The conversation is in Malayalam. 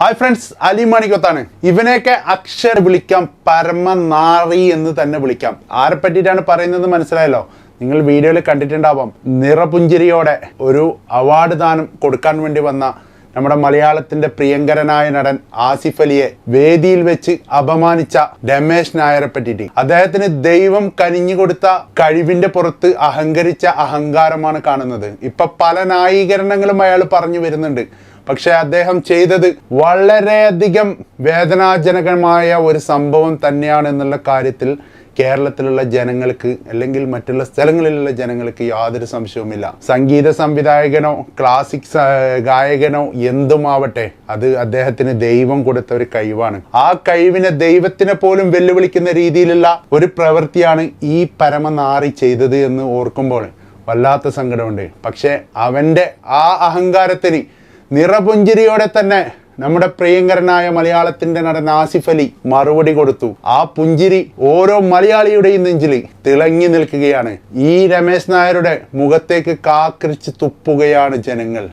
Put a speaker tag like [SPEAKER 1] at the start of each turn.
[SPEAKER 1] ഹായ് ഫ്രണ്ട്സ് അലി മാണിക്കൊത്താണ് ഇവനെയൊക്കെ അക്ഷര വിളിക്കാം പരമനാറി എന്ന് തന്നെ വിളിക്കാം. ആരെ പറ്റിയിട്ടാണ് പറയുന്നത് മനസ്സിലായല്ലോ? നിങ്ങൾ വീഡിയോയിൽ കണ്ടിട്ടുണ്ടാവാം. നിറപുഞ്ചിരിയോടെ ഒരു അവാർഡ് ദാനം കൊടുക്കാൻ വേണ്ടി വന്ന നമ്മുടെ മലയാളത്തിന്റെ പ്രിയങ്കരനായ നടൻ ആസിഫ് അലിയെ വേദിയിൽ വെച്ച് അപമാനിച്ച രമേശ് നായരെ പറ്റിയിട്ട്. അദ്ദേഹത്തിന് ദൈവം കനിഞ്ഞു കൊടുത്ത കഴിവിന്റെ പുറത്ത് അഹങ്കരിച്ച അഹങ്കാരമാണ് കാണുന്നത്. ഇപ്പൊ പല ന്യായീകരണങ്ങളും അയാൾ പറഞ്ഞു വരുന്നുണ്ട്. പക്ഷെ അദ്ദേഹം ചെയ്തത് വളരെയധികം വേദനാജനകമായ ഒരു സംഭവം തന്നെയാണ് എന്നുള്ള കാര്യത്തിൽ കേരളത്തിലുള്ള ജനങ്ങൾക്ക് അല്ലെങ്കിൽ മറ്റുള്ള സ്ഥലങ്ങളിലുള്ള ജനങ്ങൾക്ക് യാതൊരു സംശയവുമില്ല. സംഗീത സംവിധായകനോ ക്ലാസിക് ഗായകനോ എന്തുമാവട്ടെ അത് അദ്ദേഹത്തിന് ദൈവം കൊടുത്ത ഒരു കഴിവാണ്. ആ കഴിവിനെ ദൈവത്തിനെ പോലും വെല്ലുവിളിക്കുന്ന രീതിയിലുള്ള ഒരു പ്രവൃത്തിയാണ് ഈ പരമനാറി ചെയ്തത് എന്ന് ഓർക്കുമ്പോൾ വല്ലാത്ത സങ്കടമുണ്ട്. പക്ഷേ അവന്റെ ആ അഹങ്കാരത്തിന് നിറപുഞ്ചിരിയോടെ തന്നെ നമ്മുടെ പ്രിയങ്കരനായ മലയാളത്തിന്റെ നടൻ ആസിഫ് അലി മറുപടി കൊടുത്തു. ആ പുഞ്ചിരി ഓരോ മലയാളിയുടെയും നെഞ്ചിൽ തിളങ്ങി നിൽക്കുകയാണ്. ഈ രമേശ് നായരുടെ മുഖത്തേക്ക് കാക്കരിച്ച് തുപ്പുകയാണ് ജനങ്ങൾ.